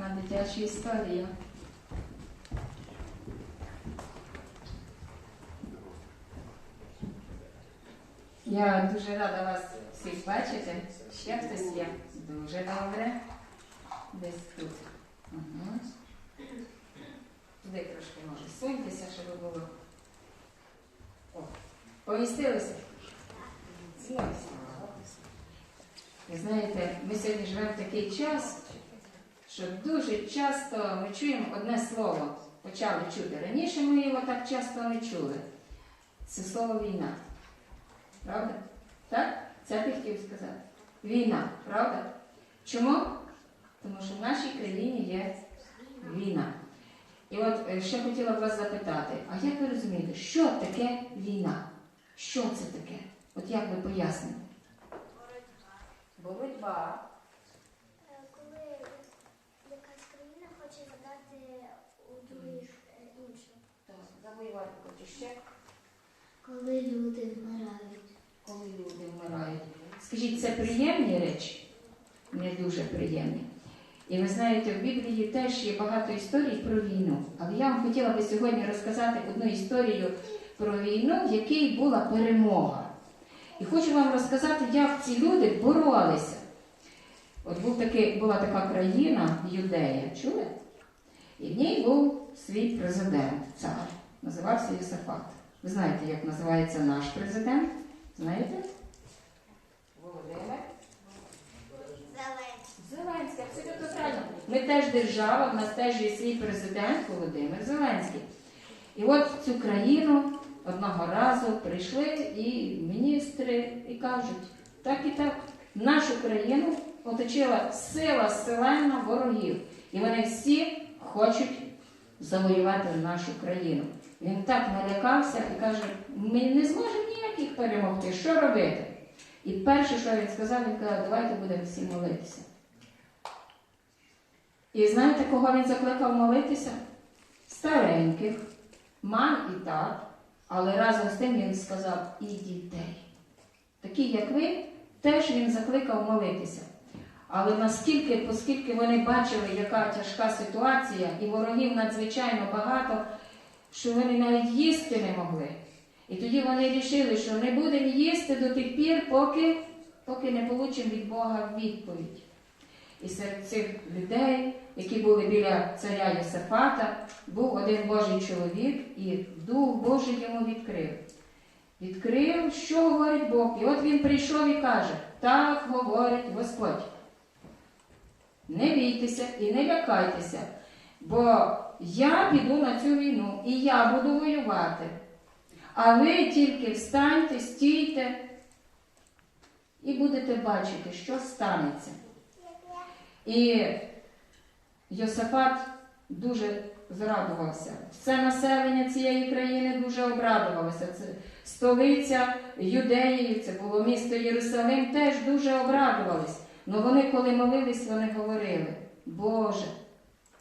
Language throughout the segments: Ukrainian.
на дитячу історію. Я дуже рада вас всіх бачити. Ще хтось є. Дуже добре. Десь тут. Угу. Туди трошки може суньтеся, щоб було. О, помістилися? Ви знаєте, ми сьогодні живемо в такий час, що дуже часто ми чуємо одне слово, почали чути. Раніше ми його так часто не чули. Це слово війна. Правда? Так? Це ти хотів сказати. Війна, правда? Чому? Тому що в нашій країні є війна. І от е, ще хотіла б вас запитати, а як ви розумієте, що таке війна? Що це таке? От як ви поясните? Боротьба. Е, Коли якась країна хоче забрати у других е, іншу. Завоювати хоче ще, Коли люди вмирають. коли люди вмирають. Скажіть, це приємні речі? Не дуже приємні. І ви знаєте, в Біблії теж є багато історій про війну. Але я вам хотіла би сьогодні розказати одну історію про війну, в якій була перемога. І хочу вам розказати, як ці люди боролися. От був такий, була така країна, Юдея, чули? І в ній був свій президент, цар. Називався Йосифат. Ви знаєте, як називається наш президент? Знаєте? Володимир. Зеленський. Зеленський, абсолютно правильно. Ми теж держава, в нас теж є свій президент Володимир Зеленський. І от в цю країну одного разу прийшли і міністри і кажуть, так і так, нашу країну оточила сила селена ворогів. І вони всі хочуть завоювати нашу країну. Він так налякався і каже, ми не зможемо ніяк їх перемогти. Що робити? І перше, що він сказав, він казав, давайте будемо всі молитися. І знаєте, кого він закликав молитися? Стареньких, мам і тат, але разом з тим він сказав і дітей. Такі, як ви, теж він закликав молитися. Але наскільки, оскільки вони бачили, яка тяжка ситуація, і ворогів надзвичайно багато, що вони навіть їсти не могли. І тоді вони вирішили, що не будемо їсти до тих пір, поки, поки не получимо від Бога відповідь. І серед цих людей, які були біля царя Йосифата, був один Божий чоловік, і Дух Божий йому відкрив. Відкрив, що говорить Бог. І от він прийшов і каже: так говорить Господь. Не бійтеся і не лякайтеся, бо я піду на цю війну і я буду воювати. А ви тільки встаньте, стійте і будете бачити, що станеться. І Йосифат дуже зрадувався. Все населення цієї країни дуже обрадувалося. Це столиця Юдеї, це було місто Єрусалим, теж дуже обрадувались. Але вони, коли молились, вони говорили: Боже,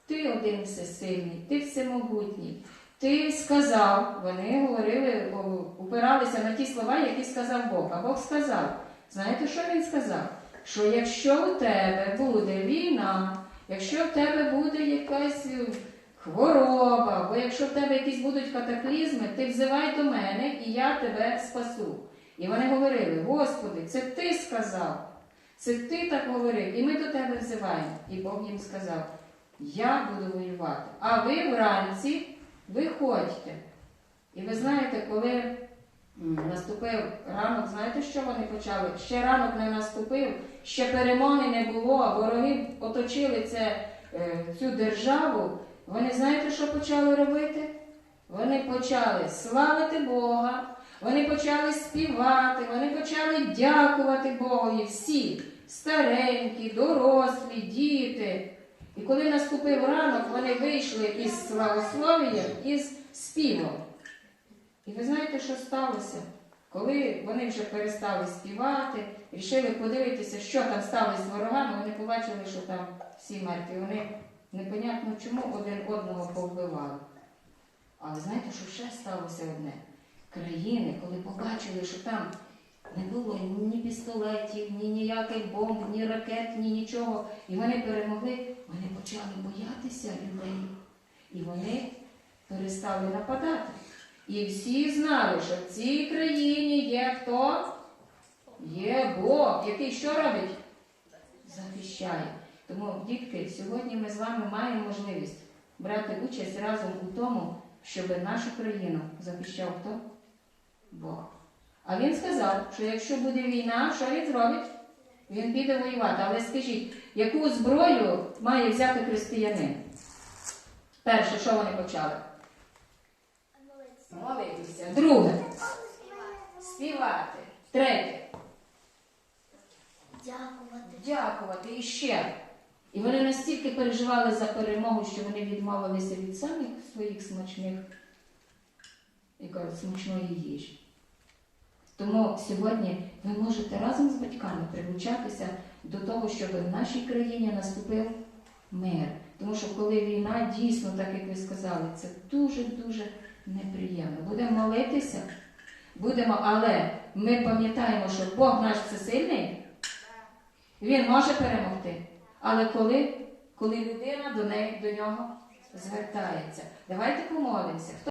ти один всесильний, ти всемогутній. Ти сказав, вони говорили, упиралися на ті слова, які сказав Бог. А Бог сказав, знаєте, що він сказав? Що якщо у тебе буде війна, якщо в тебе буде якась е, хвороба, або якщо в тебе якісь будуть катаклізми, ти взивай до мене і я тебе спасу. І вони говорили: Господи, це ти сказав, це ти так говорив, і ми до тебе взиваємо. І Бог їм сказав: Я буду воювати, а ви вранці виходьте. І ви знаєте, коли наступив ранок, знаєте, що вони почали? Ще ранок не наступив, ще перемоги не було, а вороги оточили це, е, цю державу. Вони знаєте, що почали робити? Вони почали славити Бога, вони почали співати, вони почали дякувати Богові всі, старенькі, дорослі, діти. І коли наступив ранок, вони вийшли із славослов'ям із співом. І ви знаєте, що сталося? Коли вони вже перестали співати, рішили подивитися, що там сталося з ворогами, вони побачили, що там всі мертві. Вони непонятно чому один одного повбивали. Але знаєте, що ще сталося одне? Країни, коли побачили, що там Не було ні пістолетів, ні ніяких бомб, ні ракет, ні нічого. І вони перемогли. Вони почали боятися людей. І вони перестали нападати. І всі знали, що в цій країні є хто? Є Бог, який що робить? Захищає. Тому, дітки, сьогодні ми з вами маємо можливість брати участь разом у тому, щоб нашу країну захищав хто? Бог. А він сказав, що якщо буде війна, що він зробить? Він піде воювати. Але скажіть, яку зброю має взяти християнин? Перше, що вони почали? Молитися. Друге співати. Третє Дякувати. дякувати і ще. І вони настільки переживали за перемогу, що вони відмовилися від самих своїх смачних, як кажуть, смачної їжі. Тому сьогодні ви можете разом з батьками прилучатися до того, щоб в нашій країні наступив мир. Тому що коли війна дійсно, так як ви сказали, це дуже-дуже неприємно. Будемо молитися, будемо, але ми пам'ятаємо, що Бог наш всесильний, він може перемогти. Але коли, коли людина до неї до нього звертається, давайте помолимося.